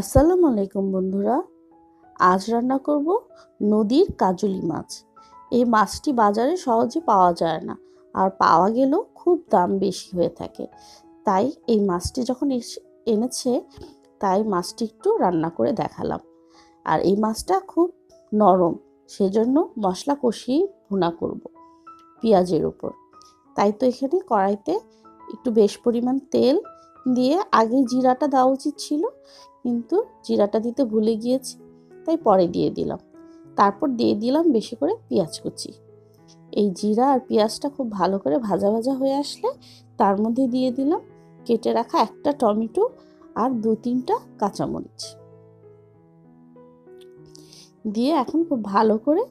আসসালামু আলাইকুম বন্ধুরা। আজ রান্না করব নদীর কাজলি মাছ। এই মাছটি বাজারে সহজে পাওয়া যায় না আর পাওয়া গেলেও খুব দাম বেশি হয়ে থাকে। তাই এই মাছটি যখন এনেছে, তাই মাছটি একটু রান্না করে দেখালাম। আর এই মাছটা খুব নরম, সেজন্য মশলা কষিয়ে ভুনা করব পেঁয়াজের উপর। তাই তো এখানে কড়াইতে একটু বেশ পরিমাণ তেল দিয়ে আগে জিরাটা দেওয়া উচিত ছিল কিন্তু জিরাটা দিতে ভুলে গিয়েছি, তাই পরে দিয়ে দিলাম। তারপর দিয়ে দিলাম বেশি করে পেঁয়াজ কুচি। এই জিরা আর পেঁয়াজটা খুব ভালো করে ভাজা ভাজা হয়ে আসলে তার মধ্যে দিয়ে দিলাম কেটে রাখা একটা টমেটো আর দু তিনটা কাঁচামরিচ। দিয়ে এখন খুব ভালো করে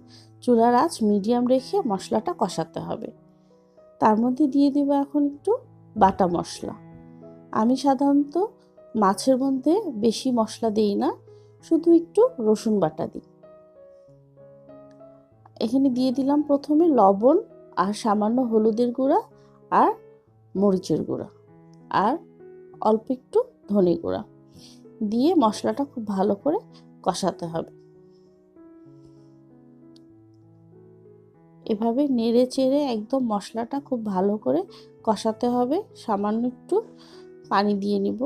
চুলার আঁচ মিডিয়াম রেখে মশলাটা কষাতে হবে। তার মধ্যে দিয়ে দেবো এখন একটু বাটা মশলা। আমি সাধারণত মাছের মধ্যে বেশি মশলা দিই না, শুধু একটু রসুন বাটা দিই। এখানে দিয়ে দিলাম প্রথমে লবণ আর সামান্য হলুদের গুঁড়া আর মরিচের গুঁড়া আর অল্প একটু ধনে গুঁড়া দিয়ে মশলাটা খুব ভালো করে কষাতে হবে। এভাবে নেড়ে চেড়ে একদম মশলাটা খুব ভালো করে কষাতে হবে। সামান্য একটু পানি দিয়ে নিব।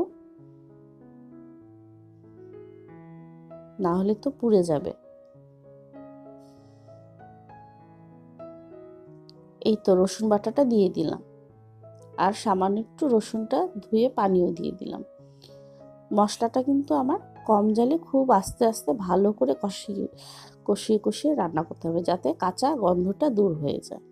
না হলে তো পুড়ে যাবে। এই তো রসুন বাটাটা দিয়ে দিলাম। আর সামান্য একটু রসুনটা ধুয়ে পানিও দিয়ে দিলাম। মশলাটা কিন্তু আমার কম জালে খুব আস্তে আস্তে ভালো করে কষিয়ে কষিয়ে কষিয়ে রান্না করতে হবে যাতে কাঁচা গন্ধটা দূর হয়ে যায়।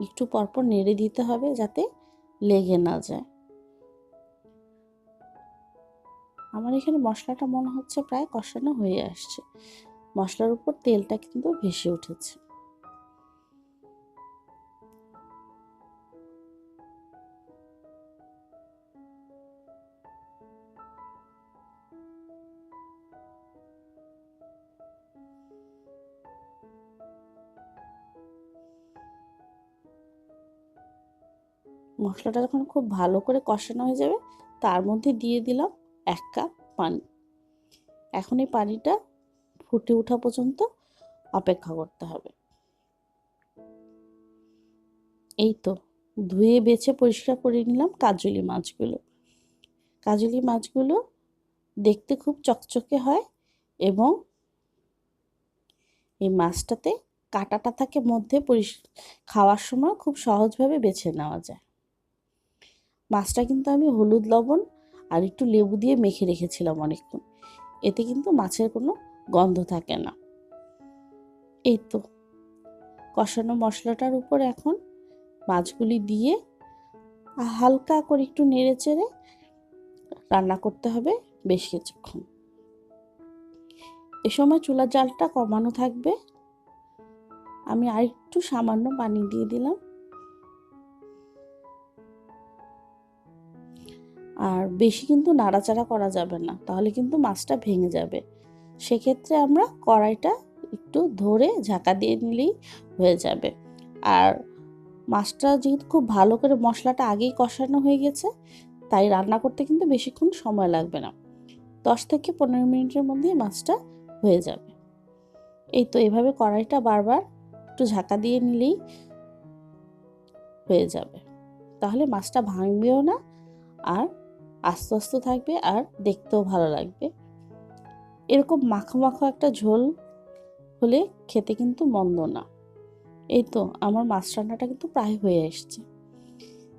একটু পরপর নেড়ে দিতে হবে যাতে লেগে না যায়। আমার এখানে মশলাটা মনে হচ্ছে প্রায় কষানো হয়ে আসছে। মশলার উপর তেলটা কিন্তু ভেসে উঠেছে। মশলাটা যখন খুব ভালো করে কষানো হয়ে যাবে, তার মধ্যে দিয়ে দিলাম এক কাপ পানি। এখন এই পানিটা ফুটে ওঠা পর্যন্ত অপেক্ষা করতে হবে। এই তো ধুয়ে বেছে পরিষ্কার করে নিলাম কাজলি মাছগুলো। কাজলি মাছগুলো দেখতে খুব চকচকে হয় এবং এই মাছটাতে কাটাটা থাকে মধ্যে পরিষ, খাওয়ার সময় খুব সহজভাবে বেছে নেওয়া যায়। মাছটা কিন্তু আমি হলুদ লবণ আর একটু লেবু দিয়ে মেখে রেখেছিলাম অনেকক্ষণ। এতে কিন্তু মাছের কোনো গন্ধ থাকে না। এই তো, কষানো মশলাটার উপর এখন মাছগুলি দিয়ে হালকা করে একটু নেড়ে চেড়ে রান্না করতে হবে বেশ কিছুক্ষণ। এ সময় চুলার জালটা কমানো থাকবে। আমি আরেকটু সামান্য পানি দিয়ে দিলাম। আর বেশি কিন্তু নাড়াচাড়া করা যাবে না, তাহলে কিন্তু মাছটা ভেঙে যাবে। সেক্ষেত্রে আমরা কড়াইটা একটু ধরে ঝাঁকা দিয়ে নিলেই হয়ে যাবে। আর মাছটা যেহেতু খুব ভালো করে মশলাটা আগেই কষানো হয়ে গেছে, তাই রান্না করতে কিন্তু বেশিক্ষণ সময় লাগবে না। দশ থেকে পনেরো মিনিটের মধ্যেই মাছটা হয়ে যাবে। এই তো এভাবে কড়াইটা বারবার একটু ঝাঁকা দিয়ে নিলেই হয়ে যাবে। তাহলে মাছটা ভাঙবেও না আর আস্তে আস্তে থাকবে আর দেখতেও ভালো লাগবে। এরকম মাখো মাখো একটা ঝোল হলে খেতে কিন্তু মন্দ না। এই তো আমার মাছ রান্নাটা কিন্তু প্রায় হয়ে এসছে।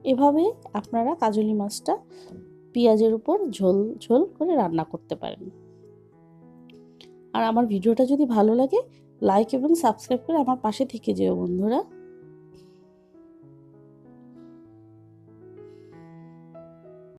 এভাবে আপনারা কাজলি মাছটা পেঁয়াজের উপর ঝোল ঝোল করে রান্না করতে পারেন। আর আমার ভিডিওটা যদি ভালো লাগে লাইক এবং সাবস্ক্রাইব করে আমার পাশে থেকে যেও বন্ধুরা।